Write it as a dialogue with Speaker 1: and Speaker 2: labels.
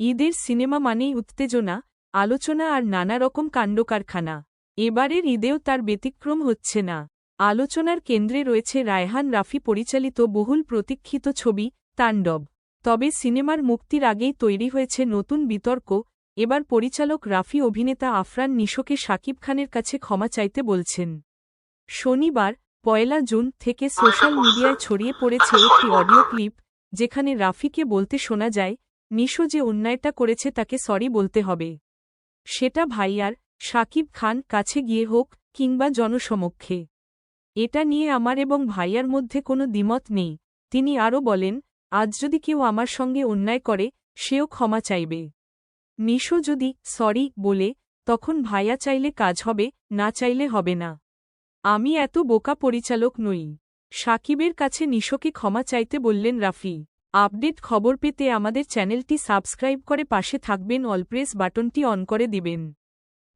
Speaker 1: ঈদের সিনেমা মানেই উত্তেজনা, আলোচনা আর নানা রকম কাণ্ডকারখানা। এবারের ঈদেও তার ব্যতিক্রম হচ্ছে না। আলোচনার কেন্দ্রে রয়েছে রায়হান রাফি পরিচালিত বহুল প্রতীক্ষিত ছবি, তাণ্ডব। তবে সিনেমার মুক্তির আগেই তৈরি হয়েছে নতুন বিতর্ক, এবার পরিচালক রাফি, অভিনেতা আফরান নিশোকে শাকিব খানের কাছে ক্ষমা চাইতে বলছেন। শনিবার, পয়লা জুন থেকে সোশ্যাল মিডিয়ায় ছড়িয়ে পড়েছে একটি অডিও ক্লিপ, যেখানে রাফিকে বলতে শোনা যায় নিশো যে অন্যায়টা করেছে তাকে সরি বলতে হবে। সেটা ভাইয়ার, সাকিব খান, কাছে গিয়ে হোক, কিংবা জনসমক্ষে। এটা নিয়ে আমার এবং ভাইয়ার মধ্যে কোনো দ্বিমত নেই। তিনি আরও বলেন, আজ যদি কেউ আমার সঙ্গে অন্যায় করে, সেও ক্ষমা চাইবে। নিশো যদি সরি বলে, তখন ভাইয়া চাইলে কাজ হবে, না চাইলে হবে না। আমি এত বোকা পরিচালক নই। সাকিবের কাছে নিশোকে ক্ষমা চাইতে বললেন রাফি। আপডেট খবর পেতে আমাদের চ্যানেলটি সাবস্ক্রাইব করে পাশে থাকবেন অলপ্রেস বাটনটি অন করে দিবেন।